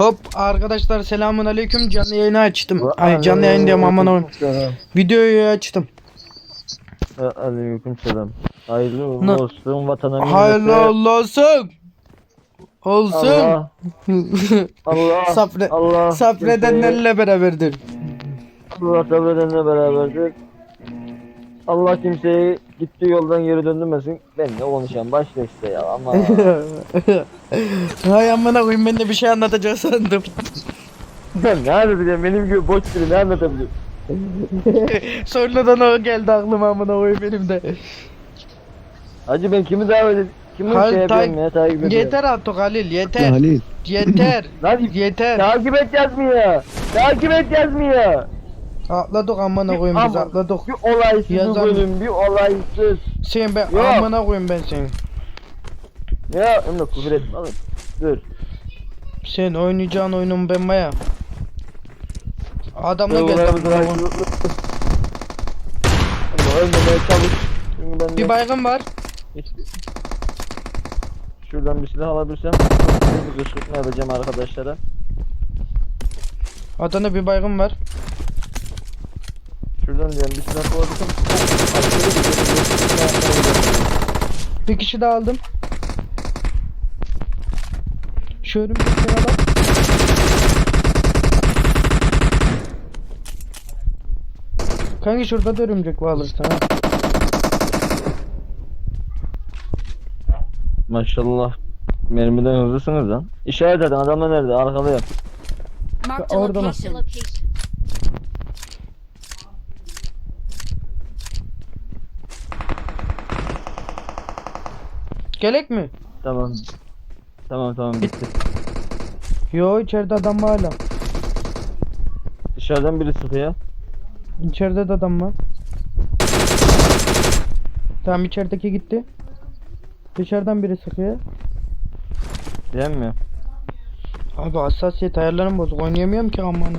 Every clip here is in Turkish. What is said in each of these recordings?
Hop arkadaşlar selamun aleyküm canlı yayını açtım. Ay canlı yayın diyorum aman oğlum. Videoyu açtım. Ve aleykümselam. Hayırlı uğurlu olsun millete. Hayırlı olsun. Olsun. Allah. Allah. Safre, Allah. Sabredenlerle beraberdir. Allah sabredenle beraberdir. Allah kimseyi gittiği yoldan geri döndürmesin. Benle konuşan başka işte ya ama. Hay amına koyayım ben de bir şey anlatacak sandım. ben ne anlatacağım benim gibi boş biri ne anlatabilirim? Sonradan o geldi aklıma amına koyayım benim de. Hacı ben kimi davet edeyim? Kimi Hal- şey yapıyorum ya takip ediyorum. Yeter artık Halil yeter. Halil. Yeter. Lan yeter. takip et yazmıyor. Takip et yazmıyor. Atladık amına koyayım biz atladık. Bir olaysız Yazan- bölüm, bir olaysız. Sen ben Yok. amına koyayım ben seni. Ya Emre küfür etme oğlum. Dur. Sen oynayacağın oyunun ben baya. Adamla. Emre ölmemeye çalış. Ben Bir baygın var. Şuradan bir silah alabilsem bir kışkırtma yapacağım arkadaşlara. Adana bir baygın var. Şuradan diyorum bir silah alabilsem askeri bir yapmayı Bir kişi daha aldım. Şu önümdekine bak. Kanka şurada da örümcek var alırsan ha. Maşallah. Mermiden hızlısınız lan. İşaret edin adamlar nerede? Arkalıyor. Marked a Orada mı? location. Gelek mi? Tamam. Tamam tamam bitti. Yo içeride adam var hala. Dışarıdan biri sıkıyor. İçeride de adam var. Tamam içerideki gitti. Dışarıdan biri sıkıyor. Diyemiyor. Abi hassasiyet ayarlarım bozuk oynayamıyorum ki aman.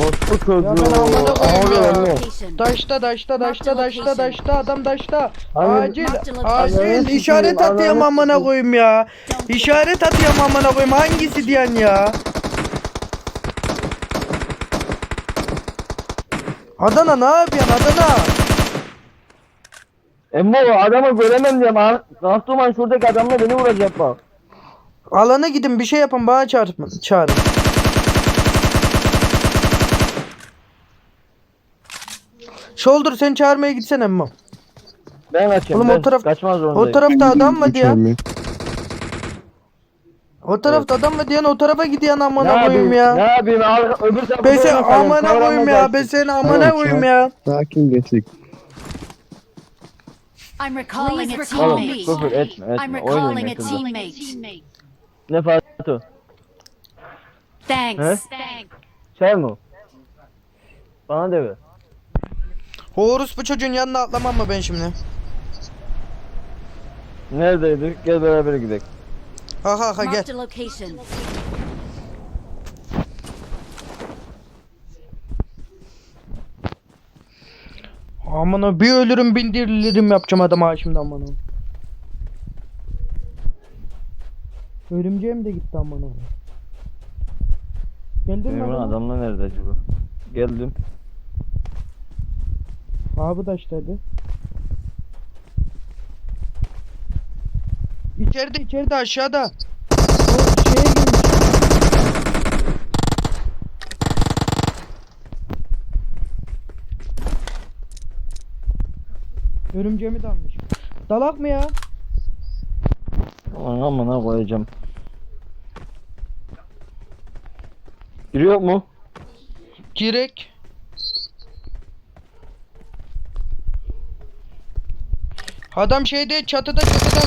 Orospu ben Abi. Location. Daşta daşta daşta daşta daşta adam daşta. Acil acil işaret atayım amına koyayım ya. İşaret atayım amına koyayım hangisi diyen ya? Adana ne yapıyorsun Adana? Emmo adamı göremem diyorum. ha. Kahtuman şuradaki adamla beni vuracak bak. Alana gidin bir şey yapın bana çağırın. Çağırın. Shoulder sen çağırmaya gitsene Emmo. Ben kaçayım. Oğlum ben o taraf- kaçmaz. O tarafta adam mı diye. O tarafta adam mı diyen o tarafa gidiyen ne amına koyayım Ne ya. yapayım? Al, öbür tarafa Ben sen doğru bakalım, amına koyayım ya. Ben seni amına koyayım ya. Sakin geçtik. I'm recalling a Oğlum teammate. küfür etme etme. I'm Oynayın recalling a teammate. Ne Fatih? Thanks. Şey mi? Bana de ver. Horus bu çocuğun yanına atlamam mı ben şimdi? Neredeydik? Gel beraber gidelim. Ha ha ha gel. Marked a location. Amına bir ölürüm bin dirilirim yapacağım adama şimdi amına. Örümceğim de gitti amına. Geldin mi adamla nerede acaba? Geldim. Abi taştaydı. İçeride içeride aşağıda. O şeye girmiş. Örümceğimi de almış. Dalak mı ya? Aman amına koyacağım. Biri yok mu? Girek. Adam şeyde çatıda çatıda.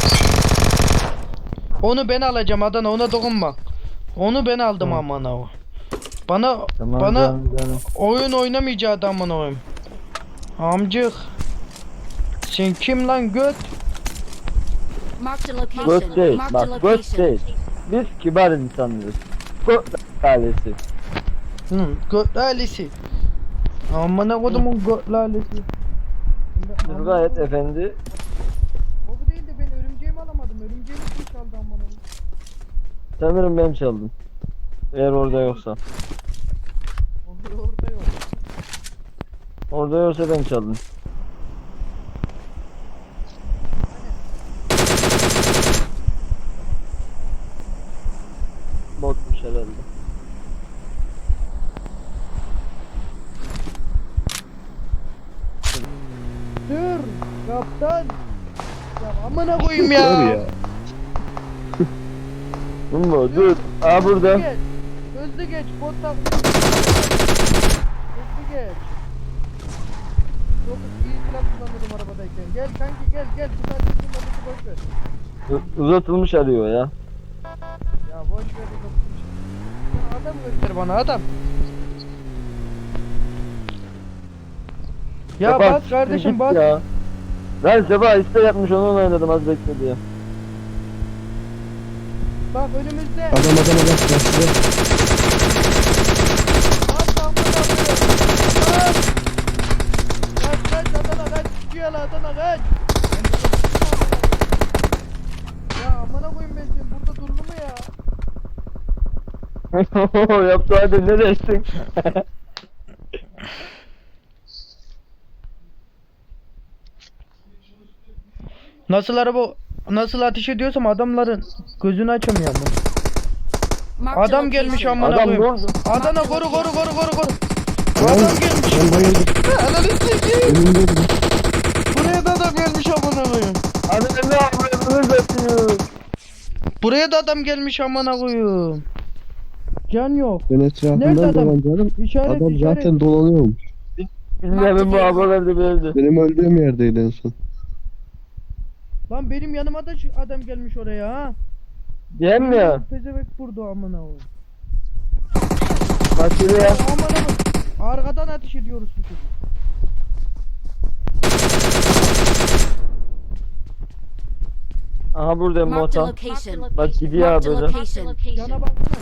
Onu ben alacağım Adana ona dokunma. Onu ben aldım Tamam. amına o. Bana Tamam, bana canım, canım. oyun oynamayacağı adam amına koyayım. Amcık. Sen kim lan göt? Göt değil. Bak göt değil. Biz kibar insanlarız. Göt ailesi. Hı, göt ailesi. Amına kodumun göt ailesi. Biz gayet efendi. O bu değil de ben örümceğimi alamadım. Örümceğimi kim çaldı amına koyayım? Sanırım ben çaldım. Eğer orada yoksa. Orada, orada yok. Orada yoksa ben çaldım. Botmuş herhalde. Dur kaptan. Ya amına koyayım Dur ya. Ya. Bu mu? Dur. Aa burada. Hızlı geç. Hızlı geç. Hızlı geç. Çok iyi silah kullanırım arabadayken. Gel kanki gel gel. Bu sadece kullanıcı boş ver. U- Uzatılmış arıyor ya. Ya boş ver. Sen Adam göster bana adam. Ya Sefa, bas kardeşim git bas. Ya. Ben Sefa iste yapmış onu oynadım az bekle diye. Bak önümüzde. Adam adam adam. Başlıyor. Bas amına koyayım. Bas. Kaç kaç Adana kaç. Çıkıyor lan Adana kaç. Ya amına koyayım ben seni. Burada durdu mu ya? Yaptı hadi ne dersin? Nasıl araba nasıl ateş ediyorsam adamların gözünü açamıyor mu? Marked a Adam gelmiş amına Adam koyayım. vurdu. Adana koru koru koru koru koru. Adam gelmiş. Ben bayıldım. Ananı sikeyim. Buraya da adam gelmiş amına koyayım. Hadi ne yapıyorsunuz yapıyor? Buraya da adam gelmiş amına koyayım. Can yok. Ben Nerede etrafından adam? dolanacağım. İşaret Adam işaret. zaten dolanıyormuş. Bilmem bu haberlerde verdi. Benim öldüğüm yerdeydi en son. Lan benim yanıma da şu adam gelmiş oraya ha. Değil mi ya? Pezevenk vurdu amına koyayım. Bak şuraya. Ya amına koyayım. Arkadan ateş ediyoruz bu çocuk. Aha buradayım Marked a motor. location. Bak gidiyor abi. location. Yana baksana.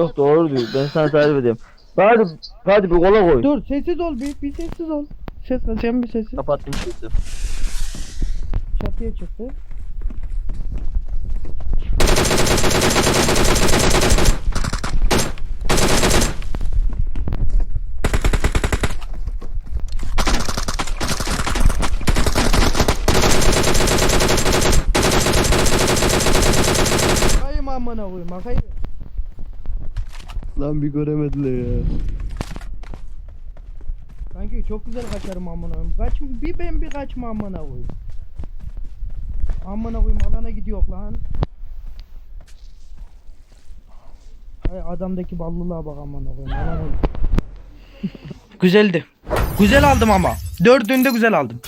Yok doğru diyor. Ben sana tarif edeyim. Hadi hadi bir kola koy. Dur sessiz ol bir, bir sessiz ol. Ses sen bir sessiz. Kapattım sesi. Çatıya çıktı. Kayım amına koyayım akayım. Lan bir göremediler ya. Kanki çok güzel kaçarım amına koyayım. Kaç bir ben bir kaçma amına koyayım. Amına koyayım alana gidiyor lan. Ay adamdaki ballılığa bak amına koyayım. Güzeldi. Güzel aldım ama. Dördünde güzel aldım.